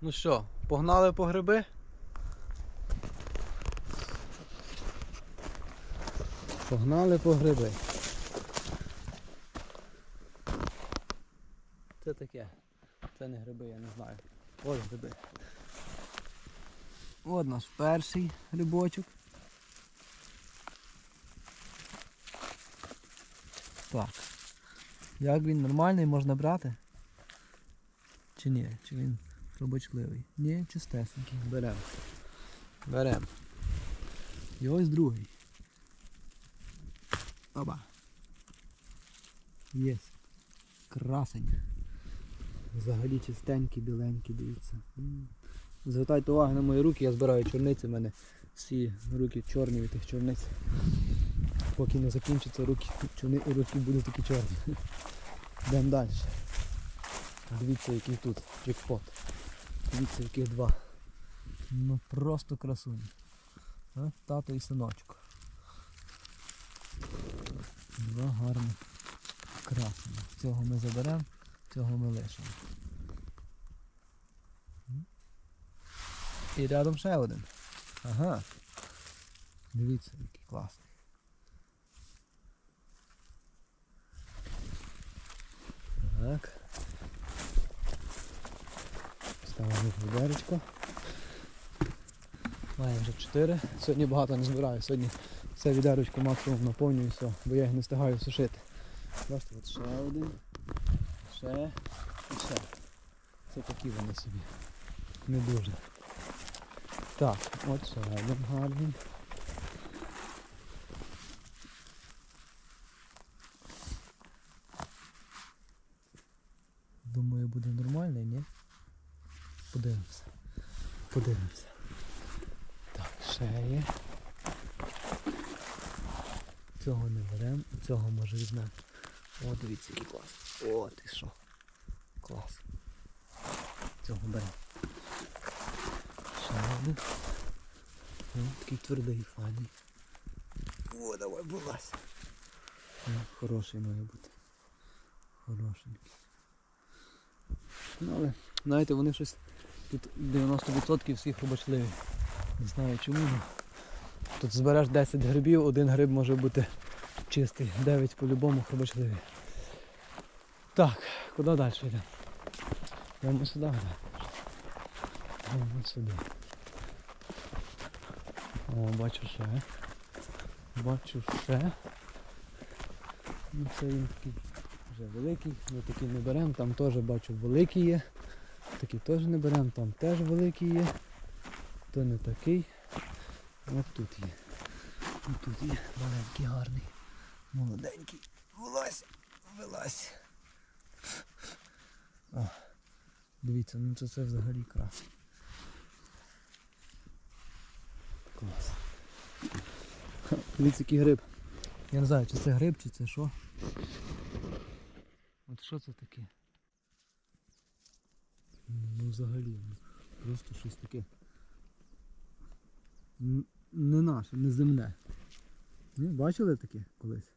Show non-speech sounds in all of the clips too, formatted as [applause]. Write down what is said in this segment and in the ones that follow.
Ну що, погнали по гриби? Погнали по гриби. Це таке. Це не гриби, я не знаю. Ось гриби. От наш перший грибочок. Так. Як він нормальний можна брати? Чи ні? Чи він хробочливий? Ні, чистесенький. Беремо. Беремо. І ось другий. Оба. Єс. Красень. Взагалі чистенький, біленький, дивіться. Звертайте увагу на мої руки, я збираю чорниці, в мене всі руки чорні від тих чорниць. Поки не закінчаться руки, чорни, руки будуть такі чорні. [laughs] Йдемо далі. Дивіться, який тут джекпот. Дивіться, яких два. Ну просто красуні. А? Тато і синочок. Два гарних красені. Цього ми заберемо, цього ми лишимо. І рядом ще один. Ага. Дивіться, який класний. Так. Ставимо відеречко. Маємо вже 4. Сьогодні багато не збираю. Сьогодні це відерочку максимум наповнюю все, бо я їх не встигаю сушити. Бачите, от ще один, ще і ще. Це такі вони собі. Не дуже. Так, от ще один гарний. Думаю, буде нормальний, ні? Подивимося. Подивимося. Є. Цього не беремо, цього може візьмемо. О, дивіться, який клас. О, ти що. Клас. Цього беремо. Ще. О, такий твердий, файний. О, давай, вилазь. О, хороший має бути. Хорошенький. Ну, але, знаєте, вони щось тут 90% всіх робочливі. Не знаю чому. Тут збереш 10 грибів, один гриб може бути чистий. 9 по-любому хробочливі. Так, куди далі йдемо? Йдемо сюди. Йдемо сюди. О, бачу ще. Бачу ще. Ну це він такий вже великий, ми такий не беремо, там теж бачу великий є. Такий теж не беремо, там теж великий є. То не такий. От тут є. От тут є маленький гарний. Молоденький. Вилазь, вилазь. О, дивіться, ну це, це взагалі крас. Клас. Дивіться, який гриб. Я не знаю, чи це гриб, чи це що. От що це таке? Ну взагалі, ну, просто щось таке. Не наше, не земне. Ні, бачили таке колись?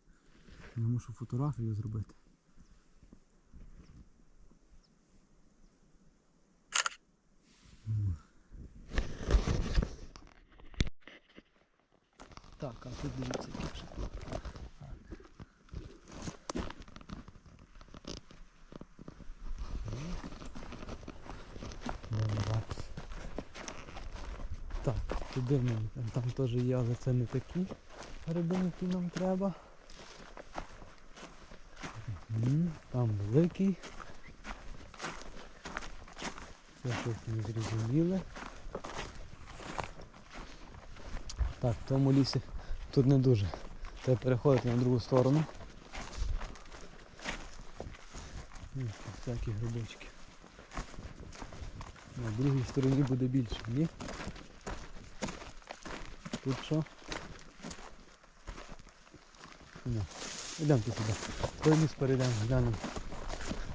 Я мушу фотографію зробити. Так, а тут дивіться яке ще. Молодець. Так, туди ми, там, теж є, це не такі гриби, які нам треба. Там великий. Це щось не зрозуміле. Так, в тому лісі тут не дуже. Треба переходити на другу сторону. М, Всякі грибочки. На другій стороні буде більше, ні? Тут що? Ні. Йдемо сюди. Той ліс перейдемо, глянемо.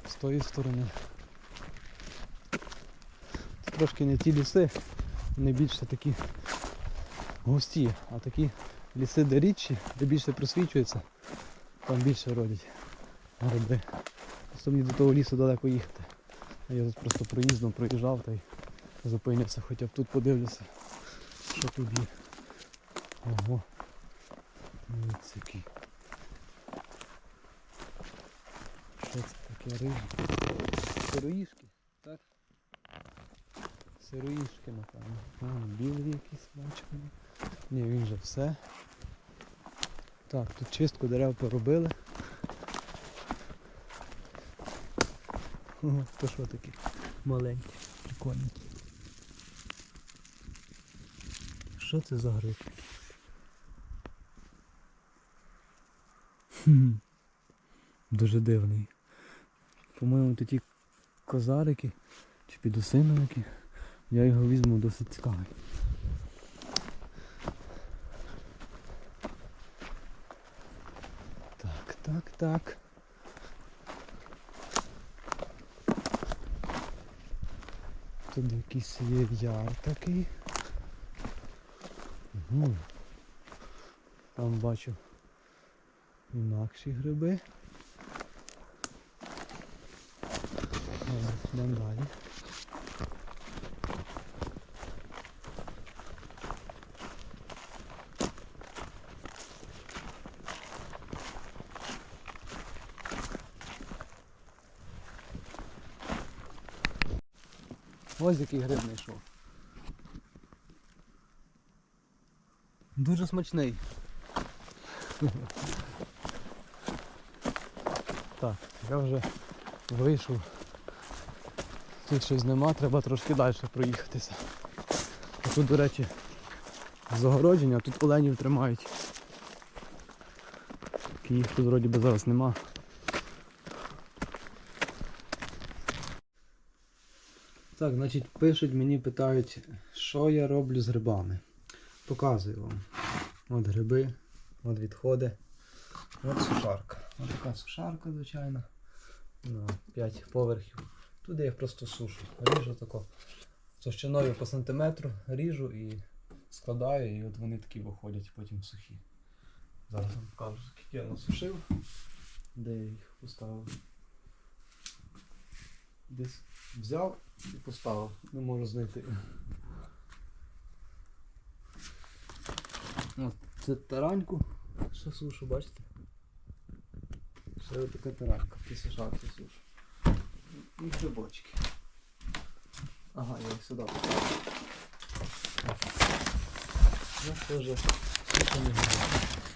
З тої сторони. Це трошки не ті ліси, вони більше такі густі, а такі ліси, де рідші, де більше просвічується, там більше родять гриби. Мені до того лісу далеко їхати. Я тут просто проїздом проїжджав та й Зупинюся, хоча б тут подивлюся, що тут є. Ого. Який. Що це таке риба? Сироїшки, так? Сироїшки, напевно. А, білий якийсь бачимо. Ні, він вже все. Так, тут чистку дерев поробили. Ого, то що такі маленькі, прикольненькі. Що це за гриб? Хм. Дуже дивний. По-моєму, то ті козарики чи підосиновики. Я його візьму досить цікавий. Так, так, так. Тут якийсь є яр такий. Угу. Там бачу інакші гриби. Йдемо далі. Ось який гриб знайшов. Дуже смачний. Так, я вже вийшов. Тут щось нема, треба трошки далі проїхатися. А тут, до речі, загородження, тут оленів тримають. Їх тут вроді би зараз нема. Так, значить, пишуть, мені питають, що я роблю з грибами. Показую вам. От гриби, от відходи. От сушарка. Ось така сушарка, звичайно. На 5 поверхів. Туди я просто сушу. Ріжу тако товщиною по сантиметру, ріжу і складаю, і от вони такі виходять потім сухі. Зараз вам покажу, скільки я насушив, де я їх поставив. Десь взяв і поставив. Не можу знайти. От, це тараньку, що сушу, бачите? Ще така таранька, ті сушарки сушу. І грибочки. Ага, я їх сюди поставлю. Ну, це вже сушені гриби.